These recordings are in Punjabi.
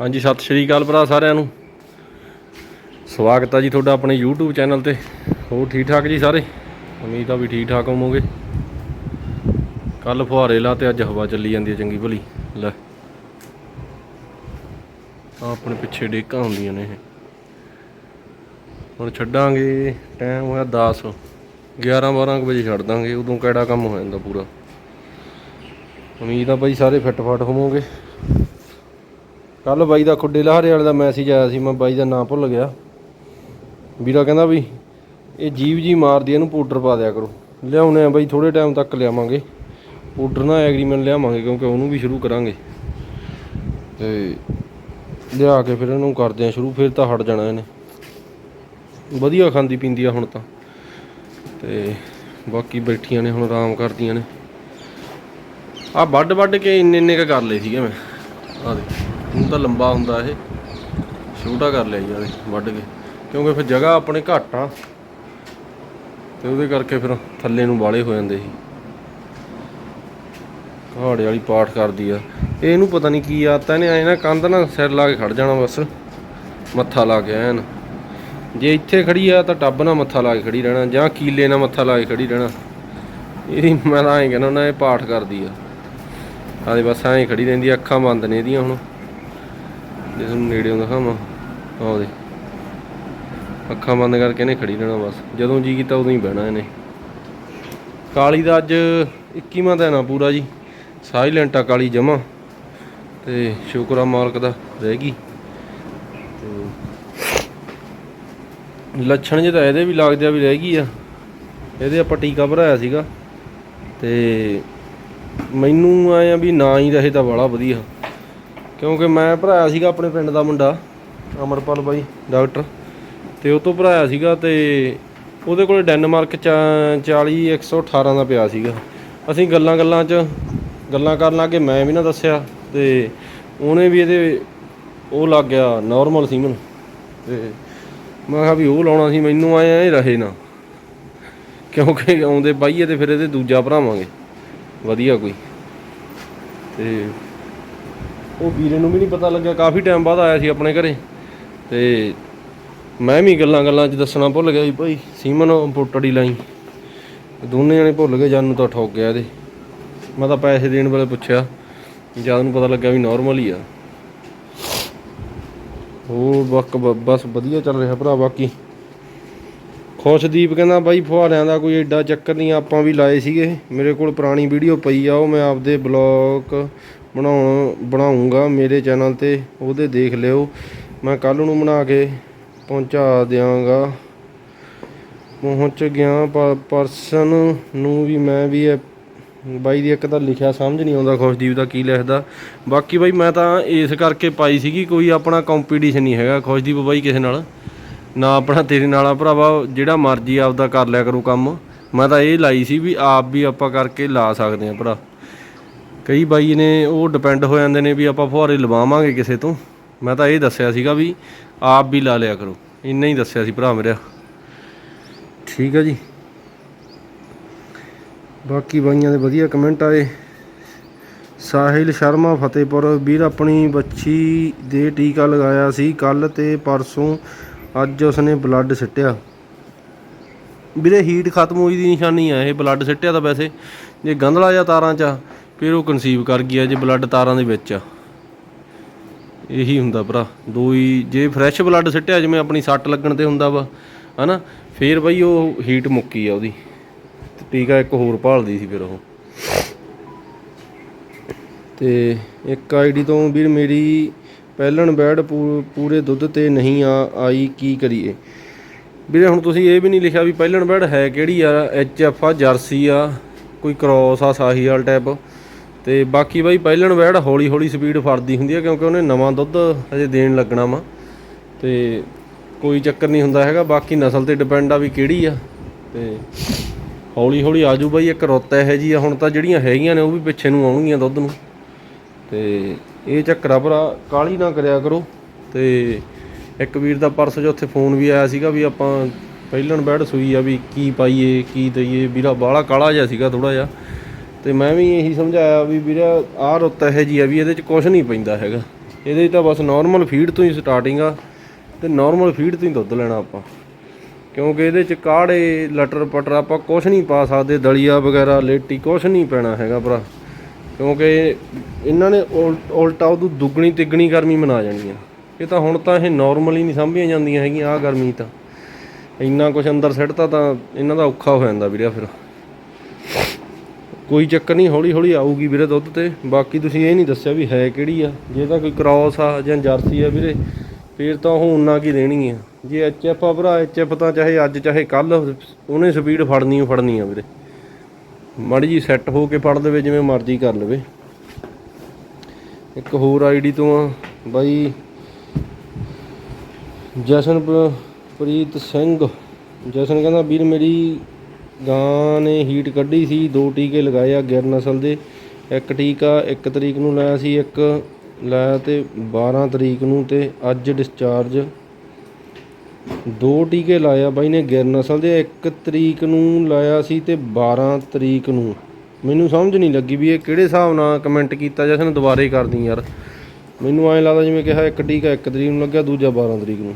ਹਾਂਜੀ, ਸਤਿ ਸ਼੍ਰੀ ਅਕਾਲ ਭਰਾ ਸਾਰਿਆਂ ਨੂੰ। ਸਵਾਗਤ ਹੈ ਜੀ ਤੁਹਾਡਾ ਆਪਣੇ YouTube ਚੈਨਲ ਤੇ। ਹੋਰ ਠੀਕ ਠਾਕ ਜੀ ਸਾਰੇ? ਉਮੀਦ ਆ ਵੀ ਠੀਕ ਠਾਕ ਹੋਵੋਗੇ। ਕੱਲ ਫੁਹਾਰੇ ਲਾ ਤੇ ਅੱਜ ਹਵਾ ਚੱਲੀ ਜਾਂਦੀ ਹੈ ਚੰਗੀ ਭਲੀ। ਲੈ। ਆਹ ਆਪਣੇ ਪਿੱਛੇ ਡੇਕਾਂ ਹੁੰਦੀਆਂ ਨੇ ਇਹ। ਹੁਣ ਛੱਡਾਂਗੇ, ਟਾਈਮ ਹੋਇਆ 10 11 12 ਵਜੇ ਛੱਡ ਦਾਂਗੇ, ਉਦੋਂ ਕਿਹੜਾ ਕੰਮ ਹੋ ਜਾਂਦਾ ਪੂਰਾ। ਉਮੀਦ ਆ ਬਾਈ ਸਾਰੇ ਫਿੱਟ ਫਾਟ ਹੋਵੋਗੇ। ਕੱਲ ਬਾਈ ਦਾ ਖੁੱਡੇ ਲਹਾਰੇ ਵਾਲੇ ਦਾ ਮੈਸੇਜ ਆਇਆ ਸੀ, ਮੈਂ ਬਾਈ ਦਾ ਨਾਂ ਭੁੱਲ ਗਿਆ। ਵੀਰਾ ਕਹਿੰਦਾ ਵੀ ਇਹ ਜੀਵ ਜੀ ਮਾਰਦੀ ਇਹਨੂੰ ਪਾਊਡਰ ਪਾ ਦਿਆ ਕਰੋ। ਲਿਆਉਣੇ ਆ ਬਾਈ ਥੋੜੇ ਟਾਈਮ ਤੱਕ ਲਿਆਵਾਂਗੇ। ਪਾਊਡਰ ਨਾਲ ਐਗਰੀਮੈਂਟ ਲਿਆਵਾਂਗੇ, ਕਿਉਂਕਿ ਉਹਨੂੰ ਵੀ ਸ਼ੁਰੂ ਕਰਾਂਗੇ। ਤੇ ਲਿਆ ਕੇ ਫਿਰ ਇਹਨੂੰ ਕਰਦੇ ਆ ਸ਼ੁਰੂ, ਫਿਰ ਤਾਂ ਹਟ ਜਾਣਾ ਇਹਨੇ। ਵਧੀਆ ਖਾਂਦੀ ਪੀਂਦੀ ਆ ਹੁਣ ਤਾਂ। ਤੇ ਬਾਕੀ ਬੈਠੀਆਂ ਨੇ, ਹੁਣ ਆਰਾਮ ਕਰਦੀਆਂ ਨੇ। ਆ ਵੱਡ ਵੱਡ ਕੇ ਇੰਨੇ ਇੰਨੇ ਕ ਕਰ ਲਏ ਸੀਗੇ ਮੈਂ। ਆ ਦੇ ਹੁਣ ਤਾਂ ਲੰਬਾ ਹੁੰਦਾ ਇਹ। ਛੋਟਾ ਕਰ ਲਿਆ ਜੀ ਵੱਢ ਕੇ। ਕਿਉਂਕਿ ਫਿਰ ਜਗ੍ਹਾ ਆਪਣੇ ਘੱਟ ਆ। ਤੇ ਉਹਦੇ ਕਰਕੇ ਫਿਰ ਥੱਲੇ ਨੂੰ ਵਾਲੇ ਹੋ ਜਾਂਦੇ ਸੀ। ਘਾੜੇ ਵਾਲੀ ਪਾਠ ਕਰਦੀ ਆ। ਇਹਨੂੰ ਪਤਾ ਨਹੀਂ ਕੀ ਆਦਤ ਇਹਨੇ, ਐ ਨਾ ਕੰਧ ਨਾਲ ਸਿਰ ਲਾ ਕੇ ਖੜ ਜਾਣਾ ਬਸ। ਮੱਥਾ ਲਾ ਕੇ ਐਨ। ਜੇ ਇੱਥੇ ਖੜੀ ਆ ਤਾਂ ਟੱਬ ਨਾਲ ਮੱਥਾ ਲਾ ਕੇ ਖੜੀ ਰਹਿਣਾ, ਜਾਂ ਕੀਲੇ ਨਾਲ ਮੱਥਾ ਲਾ ਕੇ ਖੜੀ ਰਹਿਣਾ। ਇਹਦੀ ਮੈਂ ਤਾਂ ਐਂ ਕਹਿੰਦਾ ਨਾ, ਇਹ ਪਾਠ ਕਰਦੀ ਆ। ਆਦੇ ਬਸ ਐਂ ਖੜੀ ਰਹਿੰਦੀ ਅੱਖਾਂ ਬੰਦ ਨੇ ਇਹਦੀਆਂ ਹੁਣ। ਜੇ ਤੁਹਾਨੂੰ ਨੇੜਿਓਂ ਦਿਖਾਵਾਂ। ਆਹ ਅੱਖਾਂ ਬੰਦ ਕਰਕੇ ਇਹਨੇ ਖੜੀ ਰਹਿਣਾ ਬਸ। ਜਦੋਂ ਜੀ ਕੀਤਾ ਉਦੋਂ ਹੀ ਬਹਿਣਾ ਇਹਨੇ। ਕਾਲੀ ਦਾ ਅੱਜ 21ਵਾਂ ਦਿਨ ਆ ਪੂਰਾ ਜੀ। ਸਾਇਲੈਂਟ ਆ ਕਾਲੀ ਜਮਾ। ਤੇ ਸ਼ੁਕਰ ਆ ਮਾਲਕ ਦਾ, ਰਹਿ ਗਈ। ਲੱਛਣ ਜਿਹੇ ਤਾਂ ਇਹਦੇ ਵੀ ਲੱਗਦੇ ਆ ਵੀ ਰਹਿ ਗਈ ਆ। ਇਹਦੇ ਆਪਾਂ ਟੀਕਾ ਭਰਾਇਆ ਸੀਗਾ। ਤੇ ਮੈਨੂੰ ਆਏ ਵੀ ਨਾ ਹੀ ਰਹੇ ਤਾਂ ਬੜਾ ਵਧੀਆ। ਕਿਉਂਕਿ ਮੈਂ ਭਰਾਇਆ ਸੀਗਾ ਆਪਣੇ ਪਿੰਡ ਦਾ ਮੁੰਡਾ, ਅਮਰਪਾਲ ਬਾਈ, ਡਾਕਟਰ। ਤੇ ਉਹ ਤੋਂ ਭਰਾਇਆ ਸੀਗਾ ਤੇ ਉਹਦੇ ਕੋਲੇ ਡੈਨਮਾਰਕ ਚ 40 118 ਦਾ ਪਿਆ ਸੀਗਾ। ਅਸੀਂ ਗੱਲਾਂ ਗੱਲਾਂ 'ਚ, ਗੱਲਾਂ ਕਰਨ ਲੱਗੇ, ਮੈਂ ਵੀ ਨਾ ਦੱਸਿਆ ਤੇ ਉਹਨੇ ਵੀ ਇਹਦੇ, ਉਹ ਲੱਗ ਗਿਆ ਨਾਰਮਲ ਸੀਮਨ ਤੇ ਮੈਂ ਕਿਹਾ ਵੀ ਉਹ ਲਾਉਣਾ ਸੀ, ਮੈਨੂੰ ਆਏ ਇਹ ਰਹੇ ਨਾ। ਕਿਉਂਕਿ ਆਉਂਦੇ ਬਾਈਏ ਤੇ ਫਿਰ ਇਹਦੇ ਦੂਜਾ ਭਰਾਵਾਂਗੇ। ਵਧੀਆ ਕੋਈ। ਤੇ ਉਹ ਵੀਰੇ ਨੂੰ ਵੀ ਨਹੀਂ ਪਤਾ ਲੱਗਿਆ। ਕਾਫੀ ਟਾਈਮ ਬਾਅਦ ਆਇਆ ਸੀ ਆਪਣੇ ਘਰੇ। ਤੇ ਮੈਂ ਵੀ ਗੱਲਾਂ ਗੱਲਾਂ 'ਚ ਦੱਸਣਾ ਭੁੱਲ ਗਿਆ ਸੀ ਭਾਈ। ਸੀਮਨ ਪੁੱਟੜੀ ਲਾਈ। ਦੋਨੇ ਜਣੇ ਭੁੱਲ ਗਏ ਜਾਨੂੰ ਤਾਂ ਠੋਕ ਗਿਆ ਇਹਦੇ। ਮੈਂ ਤਾਂ ਪੈਸੇ ਦੇਣ ਵੇਲੇ ਪੁੱਛਿਆ, ਜਦ ਨੂੰ ਪਤਾ ਲੱਗਿਆ ਵੀ ਨਾਰਮਲ ਹੀ ਆ। ਹੋਰ ਬੱਕ ਬਸ ਵਧੀਆ ਚੱਲ ਰਿਹਾ ਭਰਾ ਬਾਕੀ। ਖੁਸ਼ਦੀਪ ਕਹਿੰਦਾ, ਬਾਈ ਫੁਹਾਰਿਆਂ ਦਾ ਕੋਈ ਐਡਾ ਚੱਕਰ ਨਹੀਂ, ਆਪਾਂ ਵੀ ਲਾਏ ਸੀਗੇ। ਮੇਰੇ ਕੋਲ ਪੁਰਾਣੀ ਵੀਡੀਓ ਪਈ ਆ, ਉਹ ਮੈਂ ਆਪਦੇ ਬਲੌਗ ਬਣਾਉਣ, ਬਣਾਉਂਗਾ ਮੇਰੇ ਚੈਨਲ ਤੇ, ਉਹਦੇ ਦੇਖ ਲਿਓ। ਮੈਂ ਕੱਲ੍ਹ ਨੂੰ ਬਣਾ ਕੇ ਪਹੁੰਚਾ ਦਿਆਂਗਾ। ਪਹੁੰਚ ਗਿਆ ਪਰਸਨ ਨੂੰ ਵੀ ਮੈਂ ਵੀ ਇਹ ਬਾਈ ਦੀ ਇੱਕ ਤਾਂ ਲਿਖਿਆ ਸਮਝ ਨਹੀਂ ਆਉਂਦਾ, ਖੁਸ਼ਦੀਪ ਦਾ ਕੀ ਲਿਖਦਾ। ਬਾਕੀ ਬਾਈ ਮੈਂ ਤਾਂ ਇਸ ਕਰਕੇ ਪਾਈ ਸੀਗੀ, ਕੋਈ ਆਪਣਾ ਕੰਪੀਟੀਸ਼ਨ ਨਹੀਂ ਹੈਗਾ। ਖੁਸ਼ਦੀਪ ਬਾਈ ਕਿਸੇ ਨਾਲ, ਨਾ ਆਪਣਾ ਤੇਰੇ ਨਾਲ ਆ ਭਰਾਵਾ, ਜਿਹੜਾ ਮਰਜ਼ੀ ਆਪਦਾ ਕਰ ਲਿਆ ਕਰੋ ਕੰਮ। ਮੈਂ ਤਾਂ ਇਹ ਲਾਈ ਸੀ ਵੀ ਆਪ ਵੀ ਆਪਾਂ ਕਰਕੇ ਲਾ ਸਕਦੇ ਆ ਭਰਾ। ਕਈ ਬਾਈ ਨੇ ਉਹ ਡਿਪੈਂਡ ਹੋ ਜਾਂਦੇ ਨੇ ਵੀ ਆਪਾਂ ਫੁਹਾਰੇ ਲਵਾਵਾਂਗੇ ਕਿਸੇ ਤੋਂ। ਮੈਂ ਤਾਂ ਇਹ ਦੱਸਿਆ ਸੀਗਾ ਵੀ ਆਪ ਵੀ ਲਾ ਲਿਆ ਕਰੋ। ਇੰਨਾ ਹੀ ਦੱਸਿਆ ਸੀ ਭਰਾ ਮੇਰਾ। ਠੀਕ ਆ ਜੀ। ਬਾਕੀ ਬਾਈਆਂ ਦੇ ਵਧੀਆ ਕਮੈਂਟ ਆਏ। ਸਾਹਿਲ ਸ਼ਰਮਾ, ਫਤਿਹਪੁਰ, ਵੀਰ ਆਪਣੀ ਬੱਚੀ ਦੇ ਟੀਕਾ ਲਗਾਇਆ ਸੀ। ਕੱਲ ਤੇ ਪਰਸੋਂ ਅੱਜ ਉਸਨੇ ਬਲੱਡ ਸਿੱਟਿਆ। ਵੀਰੇ ਹੀਟ ਖਤਮ ਹੋਈ ਦੀ ਨਿਸ਼ਾਨੀ ਆ। ਇਹ ਬਲੱਡ ਸਿੱਟਿਆ ਤਾਂ ਵੈਸੇ। ਜੇ ਗੰਧਲਾ ਜਾਂ ਤਾਰਾਂ 'ਚ ਫਿਰ ਉਹ ਕਨਸੀਵ ਕਰ ਗਿਆ ਜੇ ਬਲੱਡ ਤਾਰਾਂ ਦੇ ਵਿੱਚ ਆ। ਇਹੀ ਹੁੰਦਾ ਭਰਾ। ਦੋ ਹੀ, ਜੇ ਫਰੈਸ਼ ਬਲੱਡ ਸਿੱਟਿਆ, ਜਿਵੇਂ ਆਪਣੀ ਸੱਟ ਲੱਗਣ ਤੇ ਹੁੰਦਾ ਵਾ, ਹਨਾ? ਫੇਰ ਬਈ ਉਹ ਹੀਟ ਮੁੱਕੀ ਆ ਉਹਦੀ। ਟੀਕਾ ਇੱਕ ਹੋਰ ਭਾਲਦੀ ਸੀ ਫਿਰ ਉਹ। ਤੇ ਇੱਕ ਆਈਡੀ ਤੋਂ ਵੀਰ ਮੇਰੀ ਪਹਿਲਣ ਬੈਡ ਪੂ- ਪੂਰੇ ਦੁੱਧ ਤੇ ਨਹੀਂ ਆ, ਆਈ ਕੀ ਕਰੀਏ? ਵੀਰੇ, ਹੁਣ ਤੁਸੀਂ ਇਹ ਵੀ ਨਹੀਂ ਲਿਖਿਆ ਵੀ ਪਹਿਲਣ ਬੈਡ ਹੈ ਕਿਹੜੀ ਆ? ਐਚ ਐਫ ਆ, ਜਰਸੀ ਆ, ਕੋਈ ਕ੍ਰੋਸ ਆ ਸਾਹੀਵਾਲ ਟਾਈਪ ਤੇ ਬਾਕੀ ਬਾਈ ਪਹਿਲਣ ਬੈਡ ਹੌਲੀ ਹੌਲੀ ਸਪੀਡ ਫੜਦੀ ਹੁੰਦੀ ਆ ਕਿਉਂਕਿ ਉਹਨੇ ਨਵਾਂ ਦੁੱਧ ਹਜੇ ਦੇਣ ਲੱਗਣਾ ਵਾ। ਤੇ ਕੋਈ ਚੱਕਰ ਨਹੀਂ ਹੁੰਦਾ ਹੈਗਾ, ਬਾਕੀ ਨਸਲ ਤੇ ਡਿਪੈਂਡ ਆ ਵੀ ਕਿਹੜੀ ਆ। ਤੇ ਹੌਲੀ ਹੌਲੀ ਆਜੂ ਬਾਈ, ਇੱਕ ਰੁੱਤ ਇਹੋ ਜੀ ਆ, ਹੁਣ ਤਾਂ ਜਿਹੜੀਆਂ ਹੈਗੀਆਂ ਨੇ ਉਹ ਵੀ ਪਿੱਛੇ ਨੂੰ ਆਉਣਗੀਆਂ ਦੁੱਧ ਨੂੰ। ਤੇ ਇਹ ਚੱਕਰ ਆ ਭਰਾ ਕਾਲੀ ਨਾ ਕਰਿਆ ਕਰੋ। ਤੇ ਇੱਕ ਵੀਰ ਦਾ ਪਰਸ 'ਚ ਉੱਥੇ ਫੋਨ ਵੀ ਆਇਆ ਸੀਗਾ ਵੀ ਆਪਾਂ ਪਹਿਲਣ ਬੈਡ ਸੂਈ ਆ ਵੀ ਕੀ ਪਾਈਏ, ਕੀ ਦਈਏ। ਵੀਰਾ ਬਾਹਲਾ ਕਾਲਾ ਜਿਹਾ ਸੀਗਾ ਥੋੜਾ ਜਿਹਾ। ਤੇ ਮੈਂ ਵੀ ਇਹੀ ਸਮਝਾਇਆ ਵੀ ਵੀਰਾ, ਆਹ ਰੁੱਤ ਇਹੋ ਜੀ ਆ ਵੀ ਇਹਦੇ 'ਚ ਕੁਝ ਨਹੀਂ ਪੈਂਦਾ ਹੈਗਾ। ਇਹਦੇ 'ਚ ਤਾਂ ਬਸ ਨਾਰਮਲ ਫੀਡ ਤੋਂ ਹੀ ਸਟਾਰਟਿੰਗ ਆ ਤੇ ਨਾਰਮਲ ਫੀਡ ਤੋਂ ਹੀ ਦੁੱਧ ਲੈਣਾ ਆਪਾਂ। ਕਿਉਂਕਿ ਇਹਦੇ 'ਚ ਕਾੜੇ, ਲਟਰ ਪਟਰ ਆਪਾਂ ਕੁਝ ਨਹੀਂ ਪਾ ਸਕਦੇ, ਦਲੀਆ ਵਗੈਰਾ, ਲੇਟੀ ਕੁਝ ਨਹੀਂ ਪੈਣਾ ਹੈਗਾ ਭਰਾ। ਕਿਉਂਕਿ ਇਹਨਾਂ ਨੇ ਉਲ- ਉਲਟਾ ਉਦੋਂ ਦੁੱਗਣੀ ਤਿੱਗਣੀ ਗਰਮੀ ਮਨਾ ਜਾਣੀ ਆ। ਇਹ ਤਾਂ ਹੁਣ ਤਾਂ ਇਹ ਨਾਰਮਲ ਹੀ ਨਹੀਂ ਸੰਭੀਆਂ ਜਾਂਦੀਆਂ ਹੈਗੀਆਂ ਆ ਗਰਮੀ ਤਾਂ। ਇੰਨਾ ਕੁਝ ਅੰਦਰ ਸਿੱਟਤਾ ਤਾਂ ਇਹਨਾਂ ਦਾ ਔਖਾ ਹੋ ਜਾਂਦਾ ਵੀਰੇ ਫਿਰ। ਕੋਈ ਚੱਕਰ ਨਹੀਂ, ਹੌਲੀ ਹੌਲੀ ਆਊਗੀ ਵੀਰੇ ਦੁੱਧ ਤੇ। ਬਾਕੀ ਤੁਸੀਂ ਇਹ ਨਹੀਂ ਦੱਸਿਆ ਵੀ ਹੈ ਕਿਹੜੀ ਆ। ਜੇ ਤਾਂ ਕੋਈ ਕ੍ਰਾਸ ਆ ਜਾਂ ਜਰਸੀ ਆ ਵੀਰੇ, ਫੇਰ ਤਾਂ ਉਹ ਉਨਾ ਕੀ ਦੇਣੀ ਆ। ਜੇ ਐਚਐਫ ਆ ਭਰਾ ਐਚਐਫ ਤਾਂ ਚਾਹੇ ਅੱਜ, ਚਾਹੇ ਕੱਲ ਉਹਨੇ ਸਪੀਡ ਫੜਨੀ ਓ ਫੜਨੀ ਆ ਵੀਰੇ। ਮਾੜੀ ਜੀ ਸੈੱਟ ਹੋ ਕੇ ਫੜ ਲਵੇ, ਜਿਵੇਂ ਮਰਜ਼ੀ ਕਰ ਲਵੇ। ਇੱਕ ਹੋਰ ਆਈਡੀ ਤੋਂ ਆ, ਬਾਈ ਜਸ਼ਨਪ੍ਰੀਤ ਸਿੰਘ। ਜਸ਼ਨ ਕਹਿੰਦਾ, ਵੀਰ ਮੇਰੀ ਗਾਂ ਨੇ ਹੀਟ ਕੱਢੀ ਸੀ, ਦੋ ਟੀਕੇ ਲਗਾਏ ਆ ਗਿਰ ਨਸਲ ਦੇ। ਇੱਕ ਟੀਕਾ 1 ਤਰੀਕ ਨੂੰ ਲਾਇਆ ਸੀ, ਇੱਕ ਲਾਇਆ ਤੇ 12 ਤਰੀਕ ਨੂੰ ਤੇ ਅੱਜ ਡਿਸਚਾਰਜ ਦੋ ਟੀਕੇ ਲਾਇਆ ਬਾਈ ਨੇ ਗਿਰ ਨਸਲ ਦੇ 1 ਤਰੀਕ ਨੂੰ ਲਾਇਆ ਸੀ ਤੇ 12 ਤਰੀਕ ਨੂੰ। ਮੈਨੂੰ ਸਮਝ ਨਹੀਂ ਲੱਗੀ ਵੀ ਇਹ ਕਿਹੜੇ ਹਿਸਾਬ ਨਾਲ ਕਮੈਂਟ ਕੀਤਾ ਜਸ਼ਨ ਦੁਬਾਰੇ ਕਰਦੀ ਯਾਰ। ਮੈਨੂੰ ਐਂ ਲੱਗਦਾ ਜਿਵੇਂ ਕਿਹਾ ਇੱਕ ਟੀਕਾ 1 ਤਰੀਕ ਨੂੰ ਲੱਗਿਆ, ਦੂਜਾ 12 ਤਰੀਕ ਨੂੰ।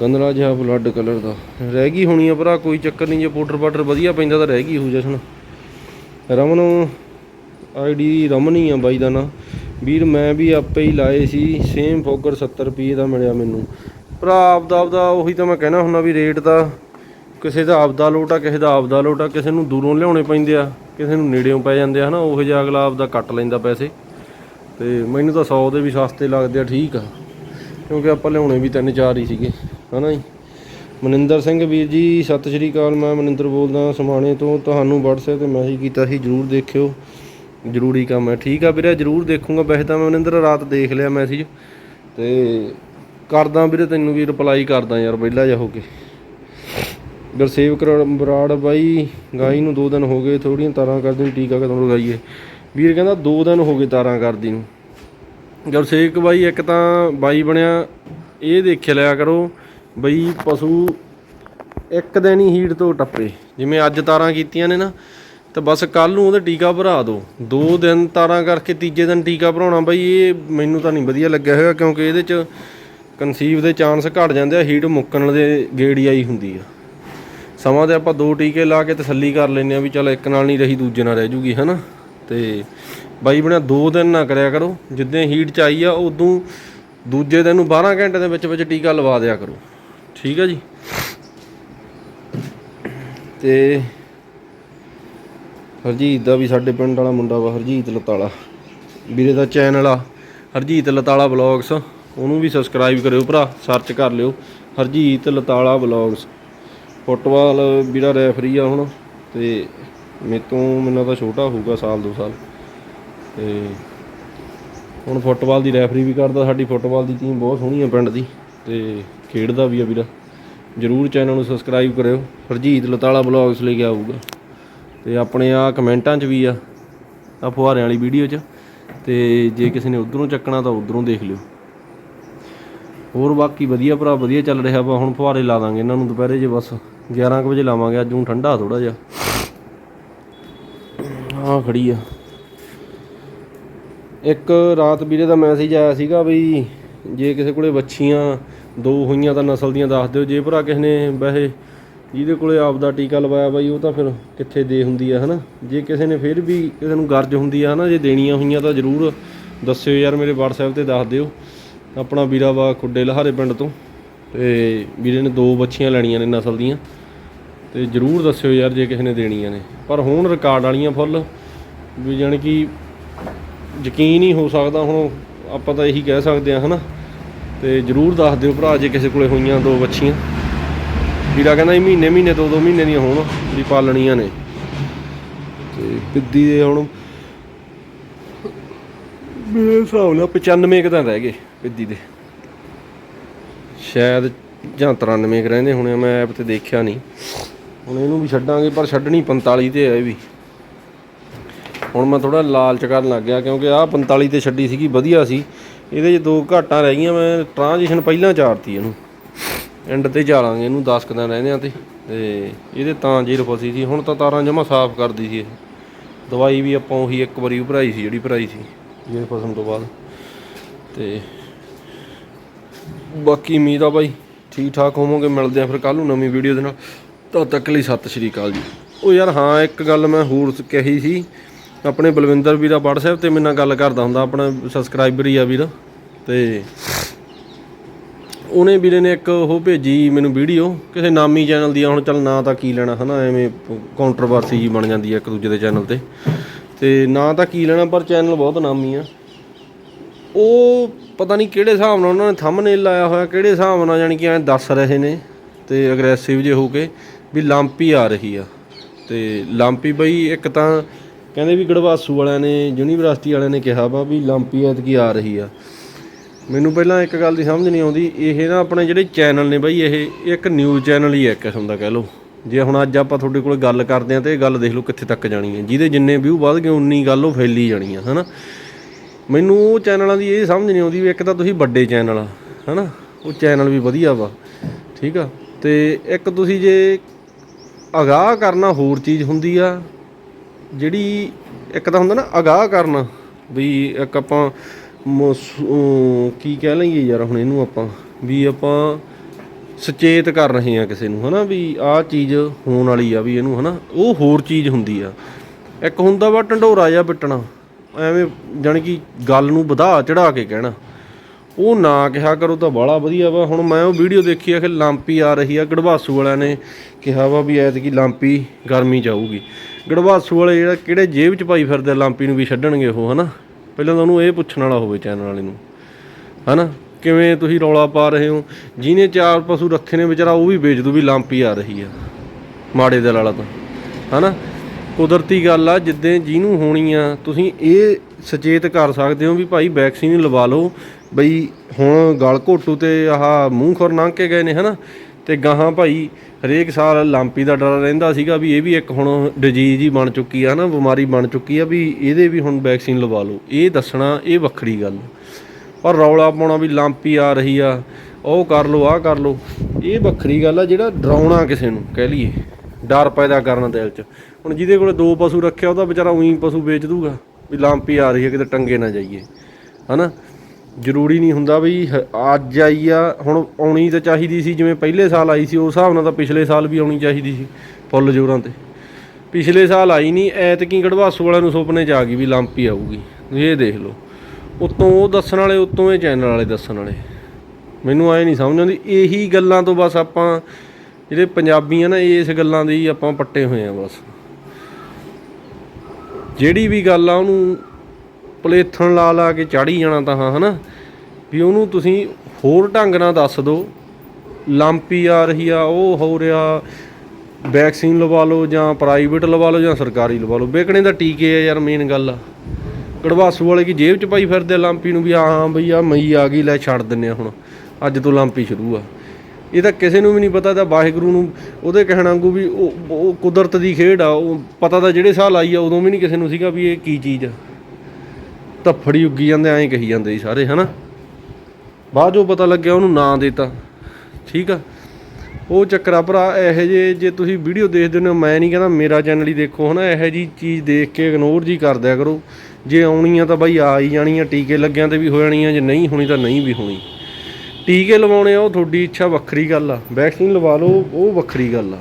ਗੰਦਲਾ ਜਿਹਾ ਬਲੱਡ ਕਲਰ ਦਾ। ਰਹਿ ਗਈ ਹੋਣੀ ਆ ਭਰਾ, ਕੋਈ ਚੱਕਰ ਨਹੀਂ, ਜੇ ਪਾਊਡਰ ਪਾਊਡਰ ਵਧੀਆ ਪੈਂਦਾ ਤਾਂ ਰਹਿ ਗਈ ਹੋ ਜਸ਼ਨ। ਰਮਨ ਆਈਡੀ ਰਮਨ ਹੀ ਆ ਬਾਈ ਦਾ ਨਾਂ। ਵੀਰ, ਮੈਂ ਵੀ ਆਪੇ ਹੀ ਲਾਏ ਸੀ ਸੇਮ ਫੋਗਰ 70 ਰੁਪਏ ਦਾ ਮਿਲਿਆ ਮੈਨੂੰ। ਭਰਾ, ਆਪਦਾ ਆਪਦਾ, ਉਹੀ ਤਾਂ ਮੈਂ ਕਹਿਣਾ ਹੁੰਦਾ ਵੀ ਰੇਟ ਦਾ ਕਿਸੇ ਦਾ ਆਪਦਾ ਲੋਟ ਆ, ਕਿਸੇ ਦਾ ਆਪਦਾ ਲੋਟ ਆ, ਕਿਸੇ ਨੂੰ ਦੂਰੋਂ ਲਿਆਉਣੇ ਪੈਂਦੇ ਆ, ਕਿਸੇ ਨੂੰ ਨੇੜਿਓਂ ਪੈ ਜਾਂਦੇ ਆ, ਹਨਾ, ਉਹ ਜਿਹਾ ਅਗਲਾ ਆਪਦਾ ਕੱਟ ਲੈਂਦਾ ਪੈਸੇ। ਤੇ ਮੈਨੂੰ ਤਾਂ 100 ਦੇ ਵੀ ਸਸਤੇ ਲੱਗਦੇ ਆ, ਠੀਕ ਆ। ਕਿਉਂਕਿ ਆਪਾਂ ਲਿਆਉਣੇ ਵੀ ਤਿੰਨ ਚਾਰ ਹੀ ਸੀਗੇ, ਹਨਾ ਜੀ। ਮਨਿੰਦਰ ਸਿੰਘ ਵੀਰ ਜੀ, ਸਤਿ ਸ਼੍ਰੀ ਅਕਾਲ, ਮੈਂ ਮਨਿੰਦਰ ਬੋਲਦਾ ਸਮਾਣੇ ਤੋਂ। ਤੁਹਾਨੂੰ WhatsApp ਤੇ ਮੈਸੇਜ ਕੀਤਾ ਸੀ, ਜਰੂਰ ਦੇਖਿਓ। ਜ਼ਰੂਰੀ ਕੰਮ ਹੈ। ਠੀਕ ਆ ਵੀਰੇ, ਜਰੂਰ ਦੇਖੂੰਗਾ। ਵੈਸੇ ਤਾਂ ਮੈਂ ਮਨਿੰਦਰ ਰਾਤ ਦੇਖ ਲਿਆ ਮੈਸੇਜ ਤੇ ਕਰਦਾ ਵੀਰੇ, ਤੈਨੂੰ ਵੀ ਰਿਪਲਾਈ ਕਰਦਾ ਯਾਰ ਪਹਿਲਾਂ ਜਾ ਹੋ ਕੇ। ਗੁਰਸੇਵ ਕਰ, ਬਰਾੜ ਬਾਈ, ਗਾਈ ਨੂੰ 2 ਦਿਨ ਹੋ ਗਏ ਥੋੜੀਆਂ ਤਾਰਾਂ ਕਰਦੀ ਨੂੰ ਟੀਕਾ ਕਦੋਂ ਲਗਾਈਏ? ਵੀਰ ਕਹਿੰਦਾ 2 ਦਿਨ ਹੋ ਗਏ ਤਾਰਾਂ ਕਰਦੀ ਨੂੰ। ਗੁਰਸੇਵਕ ਬਾਈ, ਇੱਕ ਤਾਂ ਬਾਈ ਬਣਿਆ, ਇਹ ਦੇਖ ਲਿਆ ਕਰੋ ਬਈ ਪਸ਼ੂ ਇੱਕ ਦਿਨ ਹੀ ਹੀਟ ਤੋਂ ਟੱਪੇ। ਜਿਵੇਂ ਅੱਜ ਤਾਰਾਂ ਕੀਤੀਆਂ ਨੇ ਨਾ, ਤਾਂ ਬਸ ਕੱਲ ਨੂੰ ਉਹਦਾ ਟੀਕਾ ਭਰਾ ਦਿਓ। ਦੋ ਦਿਨ ਤਾਰਾਂ ਕਰਕੇ ਤੀਜੇ ਦਿਨ ਟੀਕਾ ਭਰਾਉਣਾ ਬਈ, ਇਹ ਮੈਨੂੰ ਤਾਂ ਨਹੀਂ ਵਧੀਆ ਲੱਗਿਆ ਹੈਗਾ, ਕਿਉਂਕਿ ਇਹਦੇ ਚ ਕਨਸੀਵ ਦੇ ਚਾਂਸ ਘਟ ਜਾਂਦੇ ਆ, ਹੀਟ ਮੁੱਕਣ ਦੇ ਗੇੜੀ ਆਈ ਹੁੰਦੀ ਆ। ਸਮਾਂ ਤੇ ਆਪਾਂ ਦੋ ਟੀਕੇ ਲਾ ਕੇ ਤਸੱਲੀ ਕਰ ਲੈਂਦੇ ਆ ਵੀ ਚੱਲ ਇੱਕ ਨਾਲ ਨਹੀਂ ਰਹੀ, ਦੂਜੇ ਨਾਲ ਰਹਿ ਜੂਗੀ, ਹਨਾ? ਤੇ ਬਾਈ ਬਣਿਆ ਦੋ ਦਿਨ ਨਾ ਕਰਿਆ ਕਰੋ, ਜਿੱਦਾਂ ਹੀਟ ਚ ਆਈ ਆ, ਉਦੋਂ ਦੂਜੇ ਦਿਨ ਨੂੰ 12 ਘੰਟੇ ਦੇ ਵਿੱਚ ਵਿੱਚ ਟੀਕਾ ਲਵਾ ਦਿਆ ਕਰੋ। ਠੀਕ ਆ ਜੀ? ਤੇ ਹਰਜੀਤ ਦਾ ਵੀ ਸਾਡੇ ਪਿੰਡ ਵਾਲਾ ਮੁੰਡਾ ਵਾ, ਹਰਜੀਤ ਲਤਾਲਾ। ਵੀਰੇ ਦਾ ਚੈਨਲ ਆ, ਹਰਜੀਤ ਲਤਾਲਾ ਵਲੌਗਸ। ਉਹਨੂੰ ਵੀ ਸਬਸਕ੍ਰਾਈਬ ਕਰਿਓ ਭਰਾ ਸਰਚ ਕਰ ਲਿਓ। ਹਰਜੀਤ ਲਤਾਲਾ ਵਲੌਗਸ। ਫੁੱਟਬਾਲ, ਵੀਰਾ ਰੈਫਰੀ ਆ ਹੁਣ, ਤੇ ਮੇਰੇ ਤੋਂ ਮੈਨੂੰ ਤਾਂ ਛੋਟਾ ਹੋਊਗਾ ਸਾਲ ਦੋ ਸਾਲ। ਤੇ ਹੁਣ ਫੁੱਟਬਾਲ ਦੀ ਰੈਫਰੀ ਵੀ ਕਰਦਾ, ਸਾਡੀ ਫੁੱਟਬਾਲ ਦੀ ਟੀਮ ਬਹੁਤ ਸੋਹਣੀ ਆ ਪਿੰਡ ਦੀ ਤੇ ਖੇਡਦਾ ਵੀ ਆ ਵੀਰਾ। ਜਰੂਰ ਚੈਨਲ ਨੂੰ ਸਬਸਕ੍ਰਾਈਬ ਕਰਿਓ। ਹਰਜੀਤ ਲਤਾਲਾ ਵਲੌਗਸ ਲੈ ਕੇ ਆਊਗਾ ਤੇ ਆਪਣੇ ਆ ਕਮੈਂਟਾਂ 'ਚ ਵੀ ਆ ਆ ਫੁਹਾਰਿਆਂ ਵਾਲੀ ਵੀਡੀਓ 'ਚ। ਤੇ ਜੇ ਕਿਸੇ ਨੇ ਉਧਰੋਂ ਚੱਕਣਾ ਤਾਂ ਉਧਰੋਂ ਦੇਖ ਲਿਓ। ਹੋਰ ਬਾਕੀ ਵਧੀਆ ਭਰਾ, ਵਧੀਆ ਚੱਲ ਰਿਹਾ ਵਾ। ਹੁਣ ਫੁਹਾਰੇ ਲਾ ਦਾਂਗੇ ਇਹਨਾਂ ਨੂੰ ਦੁਪਹਿਰੇ ਜੇ ਬਸ। 11 ਕੁ ਵਜੇ ਲਾਵਾਂਗੇ। ਅੱਜ ਹੁਣ ਠੰਡਾ ਥੋੜਾ ਜਿਹਾ। ਆ ਖੜੀ ਆ। ਇੱਕ ਰਾਤ ਵੀਰੇ ਦਾ ਮੈਸੇਜ ਆਇਆ ਸੀਗਾ ਵੀ ਜੇ ਕਿਸੇ ਕੋਲੇ ਵੱਛੀਆਂ ਦੋ ਹੋਈਆਂ ਤਾਂ ਨਸਲ ਦੀਆਂ ਦੱਸ ਦਿਓ, ਜੇ ਭਰਾ ਕਿਸੇ ਨੇ ਵੈਸੇ ਜਿਹਦੇ ਕੋਲੇ ਆਪ ਦਾ ਟੀਕਾ ਲਵਾਇਆ ਬਾਈ, ਉਹ ਤਾਂ ਫਿਰ ਕਿੱਥੇ ਦੇ ਹੁੰਦੀ ਆ, ਹਨਾ? ਜੇ ਕਿਸੇ ਨੇ ਫਿਰ ਵੀ ਕਿਸੇ ਨੂੰ ਗਰਜ ਹੁੰਦੀ ਆ, ਹਨਾ? ਜੇ ਦੇਣੀਆਂ ਹੋਈਆਂ ਤਾਂ ਜਰੂਰ ਦੱਸਿਓ ਯਾਰ, ਮੇਰੇ WhatsApp ਤੇ ਦੱਸ ਦਿਓ। ਆਪਣਾ ਵੀਰਾ ਵਾ ਖੁੱਡੇ ਲਹਾਰੇ ਪਿੰਡ ਤੋਂ, ਤੇ ਵੀਰੇ ਨੇ ਦੋ ਬੱਚੀਆਂ ਲੈਣੀਆਂ ਨੇ ਨਸਲ ਦੀਆਂ, ਤੇ ਜਰੂਰ ਦੱਸਿਓ ਯਾਰ ਜੇ ਕਿਸੇ ਨੇ ਦੇਣੀਆਂ ਨੇ। ਪਰ ਹੁਣ ਰਿਕਾਰਡ ਵਾਲੀਆਂ ਫੁੱਲ, ਵੀ ਜਾਣੀ ਕਿ ਯਕੀਨ ਹੀ ਹੋ ਸਕਦਾ, ਹੁਣ ਆਪਾਂ ਤਾਂ ਇਹੀ ਕਹਿ ਸਕਦੇ ਆ ਹਨਾ? ਤੇ ਜਰੂਰ ਦੱਸ ਦਿਓ ਭਰਾ, ਜੇ ਕਿਸੇ ਕੋਲੇ ਹੋਈਆਂ ਦੋ ਬੱਚੀਆਂ। ਵੀਰਾ ਕਹਿੰਦਾ ਇਹ ਮਹੀਨੇ ਮਹੀਨੇ ਦੋ ਦੋ ਮਹੀਨੇ ਦੀਆਂ ਹੋਣ, ਵੀ ਪਾਲਣੀਆਂ ਨੇ। ਤੇ ਪਿੱਦੀ ਦੇ ਹੁਣ ਮੇਰੇ ਹਿਸਾਬ ਨਾਲ 95 ਕੁ ਤਾਂ ਰਹਿ ਗਏ ਪਿੱਦੀ ਦੇ। ਸ਼ਾਇਦ ਜਾਂ 93 ਕੁ ਰਹਿੰਦੇ ਹੋਣੇ ਮੈਂ ਐਪ ਤੇ ਦੇਖਿਆ ਨਹੀਂ। ਹੁਣ ਇਹਨੂੰ ਵੀ ਛੱਡਾਂਗੇ, ਪਰ ਛੱਡਣੀ 45 ਤੇ ਹੈ ਇਹ ਵੀ। ਹੁਣ ਮੈਂ ਥੋੜਾ ਲਾਲਚ ਕਰਨ ਲੱਗ ਗਿਆ ਕਿਉਂਕਿ ਆਹ 45 ਤੇ ਛੱਡੀ ਸੀਗੀ, ਵਧੀਆ ਸੀ। ਇਹਦੇ 'ਚ ਦੋ ਘਾਟਾਂ ਰਹਿ ਗਈਆਂ, ਮੈਂ ਟ੍ਰਾਂਜੀਸ਼ਨ ਪਹਿਲਾਂ ਚਾਰਤੀ ਇਹਨੂੰ। ਐਂਡ ਤੇ ਚਾਲਾਂਗੇ ਇਹਨੂੰ 10 ਕੁ ਦਿਨ ਰਹਿੰਦੇ ਆ ਤੇ। ਤੇ ਇਹਦੇ ਤਾਂ ਜੀਰ ਫਸੀ ਸੀ, ਹੁਣ ਤਾਂ ਤਾਰਾਂ ਜਮਾ ਸਾਫ਼ ਕਰਦੀ ਸੀ ਇਹ। ਦਵਾਈ ਵੀ ਆਪਾਂ ਉਹੀ ਇੱਕ ਵਾਰੀ ਭਰਾਈ ਸੀ, ਜਿਹੜੀ ਭਰਾਈ ਸੀ ਜੀਰ ਫਸਣ ਤੋਂ ਬਾਅਦ। ਤੇ ਬਾਕੀ ਉਮੀਦ ਆ ਬਾਈ ਠੀਕ ਠਾਕ ਹੋਵੋਗੇ, ਮਿਲਦੇ ਆ ਫਿਰ ਕੱਲ ਨੂੰ ਨਵੀਂ ਵੀਡੀਓ ਦੇ ਨਾਲ। ਤਦ ਤੱਕ ਲਈ ਸਤਿ ਸ਼੍ਰੀ ਅਕਾਲ ਜੀ। ਉਹ ਯਾਰ, ਹਾਂ, ਇੱਕ ਗੱਲ ਮੈਂ ਹੋਰ ਕਹੀ ਸੀ। ਆਪਣੇ ਬਲਵਿੰਦਰ ਵੀਰਾ WhatsApp ਤੇ ਮੇਰੇ ਨਾਲ ਗੱਲ ਕਰਦਾ ਹੁੰਦਾ ਆਪਣਾ ਸਬਸਕ੍ਰਾਈਬਰ ਹੀ ਆ ਵੀਰ ਤੇ ਉਹਨੇ ਵੀਰੇ ਨੇ ਇੱਕ ਉਹ ਭੇਜੀ ਮੈਨੂੰ ਵੀਡੀਓ ਕਿਸੇ ਨਾਮੀ ਚੈਨਲ ਦੀ ਆ, ਹੁਣ ਚੱਲ ਨਾ ਤਾਂ ਕੀ ਲੈਣਾ ਹਨਾ ਐਵੇਂ ਕੰਟਰੋਵਰਸੀ ਜੀ ਬਣ ਜਾਂਦੀ ਹੈ ਇੱਕ ਦੂਜੇ ਦੇ ਚੈਨਲ ਤੇ। ਤੇ ਨਾ ਤਾਂ ਕੀ ਲੈਣਾ ਪਰ ਚੈਨਲ ਬਹੁਤ ਨਾਮੀ ਆ। ਉਹ ਪਤਾ ਨਹੀਂ ਕਿਹੜੇ ਹਿਸਾਬ ਨਾਲ ਉਹਨਾਂ ਨੇ ਥੰਬਨੇਲ ਲਾਇਆ ਹੋਇਆ ਕਿਹੜੇ ਹਿਸਾਬ ਨਾਲ ਯਾਨੀ ਕਿ ਐਂ ਦੱਸ ਰਹੇ ਨੇ ਤੇ ਅਗਰੈਸਿਵ ਜੇ ਹੋ ਕੇ ਵੀ ਲਾਂਪੀ ਆ ਰਹੀ ਆ। ਤੇ ਲਾਂਪੀ ਬਈ ਇੱਕ ਤਾਂ ਕਹਿੰਦੇ ਵੀ ਗੜਵਾਸੂ ਵਾਲਿਆਂ ਨੇ, ਯੂਨੀਵਰਸਿਟੀ ਵਾਲਿਆਂ ਨੇ ਕਿਹਾ ਵਾ ਵੀ ਲਾਂਪੀ ਐਤਕੀ ਆ ਰਹੀ ਆ। ਮੈਨੂੰ ਪਹਿਲਾਂ ਇੱਕ ਗੱਲ ਦੀ ਸਮਝ ਨਹੀਂ ਆਉਂਦੀ, ਇਹ ਨਾ ਆਪਣੇ ਜਿਹੜੇ ਚੈਨਲ ਨੇ ਬਈ, ਇਹ ਇੱਕ ਨਿਊਜ਼ ਚੈਨਲ ਹੀ ਹੈ ਇੱਕ ਕਿਸਮ ਦਾ ਕਹਿ ਲਓ। ਜੇ ਹੁਣ ਅੱਜ ਆਪਾਂ ਤੁਹਾਡੇ ਕੋਲ ਗੱਲ ਕਰਦੇ ਆ ਤੇ ਇਹ ਗੱਲ ਦੇਖ ਲਓ ਕਿੱਥੇ ਤੱਕ ਜਾਣੀ ਹੈ ਜਿਹਦੇ ਜਿੰਨੇ ਵਿਊ ਵੱਧ ਗਏ, ਉਨੀ ਗੱਲ ਉਹ ਫੈਲੀ ਜਾਣੀ ਆ, ਹਨਾ? ਮੈਨੂੰ ਉਹ ਚੈਨਲਾਂ ਦੀ ਇਹ ਸਮਝ ਨਹੀਂ ਆਉਂਦੀ ਵੀ ਇੱਕ ਤਾਂ ਤੁਸੀਂ ਵੱਡੇ ਚੈਨਲ ਆ, ਹਨਾ? ਉਹ ਚੈਨਲ ਵੀ ਵਧੀਆ ਵਾ, ਠੀਕ ਆ? ਤੇ ਇੱਕ ਤੁਸੀਂ ਜੇ ਅਗਾਹ ਕਰਨਾ ਹੋਰ ਚੀਜ਼ ਹੁੰਦੀ ਆ ਜਿਹੜੀ ਇੱਕ ਤਾਂ ਹੁੰਦਾ ਨਾ ਅਗਾਹ ਕਰਨਾ ਵੀ ਇੱਕ ਆਪਾਂ ਮਸ- ਕੀ ਕਹਿ ਲਈਏ ਯਾਰ ਹੁਣ ਇਹਨੂੰ ਆਪਾਂ, ਵੀ ਆਪਾਂ ਸੁਚੇਤ ਕਰ ਰਹੇ ਆ ਕਿਸੇ ਨੂੰ, ਹਨਾ, ਵੀ ਆਹ ਚੀਜ਼ ਹੋਣ ਵਾਲੀ ਆ ਵੀ ਇਹਨੂੰ, ਹਨਾ, ਉਹ ਹੋਰ ਚੀਜ਼ ਹੁੰਦੀ ਆ। ਇੱਕ ਹੁੰਦਾ ਵਾ ਢੰਡੋਰਾ ਜਿਹਾ ਪਿੱਟਣਾ ਐਵੇਂ ਜਾਣੀ ਕਿ ਗੱਲ ਨੂੰ ਵਧਾ ਚੜਾ ਕੇ ਕਹਿਣਾ। ਉਹ ਨਾ ਕਿਹਾ ਕਰੋ ਤਾਂ ਬਾਲਾ ਵਧੀਆ ਵਾ। ਹੁਣ ਮੈਂ ਉਹ ਵੀਡੀਓ ਦੇਖੀ ਆ ਕਿ ਲਾਂਪੀ ਆ ਰਹੀ ਆ, ਗੜਵਾਸੂ ਵਾਲਿਆਂ ਨੇ ਕਿਹਾ ਵਾ ਵੀ ਐਤਕੀ ਲਾਂਪੀ ਗਰਮੀ ਚ ਆਊਗੀ। ਗੜਵਾਸੂ ਵਾਲੇ ਜਿਹੜਾ ਕਿਹੜੇ ਜੇਬ ਚ ਪਾਈ ਫਿਰਦੇ ਲਾਂਪੀ ਨੂੰ ਵੀ ਛੱਡਣਗੇ ਉਹ, ਹਨਾ? ਪਹਿਲਾਂ ਤਾਂ ਉਹਨੂੰ ਇਹ ਪੁੱਛਣ ਵਾਲਾ ਹੋਵੇ ਚੈਨਲ ਵਾਲੇ ਨੂੰ, ਹਨਾ? ਕਿਵੇਂ ਤੁਸੀਂ ਰੌਲਾ ਪਾ ਰਹੇ ਹੋ? ਜਿਹਨੇ ਚਾਰ ਪਸ਼ੂ ਰੱਖੇ ਨੇ ਵਿਚਾਰਾ, ਉਹ ਵੀ ਵੇਚ ਦੂ ਵੀ ਲਾਂਪੀ ਆ ਰਹੀ ਆ, ਮਾੜੇ ਦਿਲ ਵਾਲਾ ਤਾਂ, ਹਨਾ? ਕੁਦਰਤੀ ਗੱਲ ਆ, ਜਿੱਦਾਂ ਜਿਹਨੂੰ ਹੋਣੀ ਆ, ਤੁਸੀਂ ਇਹ ਸੁਚੇਤ ਕਰ ਸਕਦੇ ਹੋ ਵੀ ਭਾਈ ਵੈਕਸੀਨ ਲਵਾ ਲਓ, ਬਈ ਹੁਣ ਗਲ ਘੋਟੂ ਤੇ ਆਹ ਮੂੰਹ ਖੁਰ ਲੰਘ ਕੇ ਗਏ ਨੇ, ਹਨਾ? ਤੇ ਗਾਹਾਂ ਭਾਈ ਹਰੇਕ ਸਾਲ ਲਾਂਪੀ ਦਾ ਡਰ ਰਹਿੰਦਾ ਸੀਗਾ ਵੀ ਇਹ ਵੀ ਇੱਕ ਹੁਣ ਡਿਜੀਜ਼ ਹੀ ਬਣ ਚੁੱਕੀ ਆ ਨਾ ਬਿਮਾਰੀ ਬਣ ਚੁੱਕੀ ਆ ਵੀ ਇਹਦੇ ਵੀ ਹੁਣ ਵੈਕਸੀਨ ਲਵਾ ਲਓ। ਇਹ ਦੱਸਣਾ, ਇਹ ਵੱਖਰੀ ਗੱਲ। ਪਰ ਰੌਲਾ ਪਾਉਣਾ ਵੀ ਲਾਂਪੀ ਆ ਰਹੀ ਆ, ਉਹ ਕਰ ਲਓ, ਆਹ ਕਰ ਲਓ। ਇਹ ਵੱਖਰੀ ਗੱਲ ਆ ਜਿਹੜਾ ਡਰਾਉਣਾ ਕਿਸੇ ਨੂੰ, ਕਹਿ ਲਈਏ। ਡਰ ਪੈਦਾ ਕਰਨਾ ਦਿਲ 'ਚ। ਹੁਣ ਜਿਹਦੇ ਕੋਲ ਦੋ ਪਸ਼ੂ ਰੱਖਿਆ, ਉਹਦਾ ਵਿਚਾਰਾ ਉਹੀ ਪਸ਼ੂ ਵੇਚ ਦੂਗਾ ਵੀ ਲਾਂਪੀ ਆ ਰਹੀ ਹੈ ਕਿਤੇ ਟੰਗੇ ਨਾ ਜਾਈਏ। ਹਨਾ? ਜ਼ਰੂਰੀ ਨਹੀਂ ਹੁੰਦਾ ਵੀ ਅੱਜ ਆਈ ਆ, ਹੁਣ ਆਉਣੀ ਤਾਂ ਚਾਹੀਦੀ ਸੀ, ਜਿਵੇਂ ਪਹਿਲੇ ਸਾਲ ਆਈ ਸੀ, ਉਸ ਹਿਸਾਬ ਨਾਲ ਤਾਂ ਪਿਛਲੇ ਸਾਲ ਵੀ ਆਉਣੀ ਚਾਹੀਦੀ ਸੀ, ਫੁੱਲ ਜੋਰਾਂ ਤੇ। ਪਿਛਲੇ ਸਾਲ ਆਈ ਨਹੀਂ, ਐਤਕੀ ਗੜਵਾਸੂ ਵਾਲਿਆਂ ਨੂੰ ਸੁਪਨੇ 'ਚ ਆ ਗਈ ਵੀ ਲਾਂਪੀ ਆਊਗੀ। ਇਹ ਦੇਖ ਲਓ। ਉਤੋਂ ਉਹ ਦੱਸਣ ਵਾਲੇ, ਉਤੋਂ ਇਹ ਚੈਨਲ ਵਾਲੇ ਦੱਸਣ ਵਾਲੇ। ਮੈਨੂੰ ਆਏ ਨਹੀਂ ਸਮਝ ਆਉਂਦੀ, ਇਹੀ ਗੱਲਾਂ ਤੋਂ ਬਸ ਆਪਾਂ, ਜਿਹੜੇ ਪੰਜਾਬੀ ਆ ਨਾ ਇਸ ਗੱਲਾਂ ਦੇ ਹੀ ਆਪਾਂ ਪੱਟੇ ਹੋਏ ਆ ਬਸ। ਜਿਹੜੀ ਵੀ ਗੱਲ ਆ, ਉਹਨੂੰ ਪਲੇਥਣ ਲਾ ਲਾ ਕੇ ਚਾੜੀ ਜਾਣਾ ਤਾਂ ਹਾਂ, ਹਨਾ? ਵੀ ਉਹਨੂੰ ਤੁਸੀਂ ਹੋਰ ਢੰਗ ਨਾਲ ਦੱਸ ਦਿਓ। ਲਾਂਪੀ ਆ ਰਹੀ ਆ, ਉਹ ਹੋ ਰਿਹਾ। ਵੈਕਸੀਨ ਲਵਾ ਲਓ ਜਾਂ ਪ੍ਰਾਈਵੇਟ ਲਵਾ ਲਓ ਜਾਂ ਸਰਕਾਰੀ ਲਵਾ ਲਓ। ਵੇਕਣੇ ਦਾ ਟੀਕੇ ਆ ਯਾਰ ਮੇਨ ਗੱਲ ਆ। ਕੜਵਾਸੂ ਵਾਲੇ ਕੀ ਜੇਬ ਚ ਪਾਈ ਫਿਰਦੇ ਆ ਲਾਂਪੀ e ਨੂੰ ਵੀ, ਹਾਂ ਬਈ ਆ ਮਈ ਆ ਗਈ, ਲੈ ਛੱਡ ਦਿੰਨੇ ਆ ਹੁਣ। ਅੱਜ ਤੋਂ ਲਾਂਪੀ e ਸ਼ੁਰੂ ਆ। ਇਹ ਤਾਂ ਕਿਸੇ ਨੂੰ ਵੀ ਨਹੀਂ ਪਤਾ ਤਾਂ ਵਾਹਿਗੁਰੂ ਨੂੰ ਉਹਦੇ ਕਹਿਣ ਵਾਂਗੂ ਵੀ ਉਹ ਕੁਦਰਤ ਦੀ ਖੇਡ ਆ। ਉਹ ਪਤਾ ਤਾਂ ਜਿਹੜੇ ਸਾਲ ਆਈ ਆ, ਉਦੋਂ ਵੀ ਨਹੀਂ ਕਿਸੇ ਨੂੰ ਸੀਗਾ ਵੀ ਇਹ ਕੀ ਚੀਜ਼ ਆ। ਧੱਫੜੀ ਉੱਗੀ ਜਾਂਦੇ, ਐਂ ਕਹੀ ਜਾਂਦੇ ਸੀ ਸਾਰੇ, ਹਨਾ? ਬਾਅਦ ਜੋ ਪਤਾ ਲੱਗਿਆ ਉਹਨੂੰ ਨਾਂ ਦੇਤਾ। ਠੀਕ ਆ? ਉਹ ਚੱਕਰਾ ਭਰਾ, ਇਹੋ ਜੇ ਜੇ ਤੁਸੀਂ ਵੀਡੀਓ ਦੇਖਦੇ ਹੋ, ਮੈਂ ਨਹੀਂ ਕਹਿੰਦਾ ਮੇਰਾ ਚੈਨਲ ਹੀ ਦੇਖੋ, ਹਨਾ? ਇਹੋ ਜੀ ਚੀਜ਼ ਦੇਖ ਕੇ ਇਗਨੋਰ ਜੀ ਕਰ ਦਿਆ ਕਰੋ। ਜੇ ਆਉਣੀ ਆ ਤਾਂ ਬਾਈ ਆ ਹੀ ਜਾਣੀ ਆ ਟੀਕੇ ਲੱਗਿਆਂ ਤੇ ਵੀ ਹੋ ਜਾਣੀ ਆ ਜੇ ਨਹੀਂ ਹੋਣੀ ਤਾਂ ਨਹੀਂ ਵੀ ਹੋਣੀ। ਟੀਕੇ ਲਵਾਉਣੇ ਆ, ਉਹ ਤੁਹਾਡੀ ਇੱਛਾ ਵੱਖਰੀ ਗੱਲ ਆ। ਵੈਕਸੀਨ ਲਵਾ ਲਓ, ਉਹ ਵੱਖਰੀ ਗੱਲ ਆ।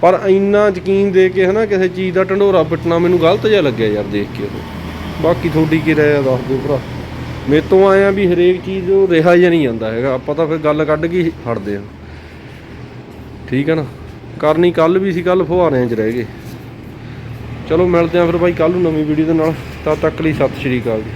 ਪਰ ਇੰਨਾ ਯਕੀਨ ਦੇ ਕੇ, ਹਨਾ, ਕਿਸੇ ਚੀਜ਼ ਦਾ ਢੰਡੋਰਾ ਪਿੱਟਣਾ ਮੈਨੂੰ ਗਲਤ ਜਿਹਾ ਲੱਗਿਆ ਯਾਰ ਦੇਖ ਕੇ ਉਹ। ਬਾਕੀ ਤੁਹਾਡੀ ਕੀ ਰਾਏ ਆ, ਦੱਸ ਦਿਓ ਭਰਾ। ਮੇਰੇ ਤੋਂ ਆਇਆ ਵੀ ਹਰੇਕ ਚੀਜ਼ ਉਹ ਰਿਹਾ ਜਾਂ ਨਹੀਂ ਜਾਂਦਾ ਹੈਗਾ। ਆਪਾਂ ਤਾਂ ਫਿਰ ਗੱਲ ਕੱਢ ਕੇ ਹੀ ਫੜਦੇ ਆ। ਠੀਕ ਹੈ ਨਾ? ਕਰਨੀ ਕੱਲ ਵੀ ਸੀ ਕੱਲ ਫੁਹਾਰਿਆਂ 'ਚ ਰਹਿ ਗਏ। ਚਲੋ ਮਿਲਦੇ ਆਂ ਫਿਰ ਬਾਈ ਕੱਲ ਨੂੰ ਨਵੀਂ ਵੀਡੀਓ ਦੇ ਨਾਲ। ਤਦ ਤੱਕ ਲਈ ਸਤਿ ਸ਼੍ਰੀ ਅਕਾਲ ਜੀ।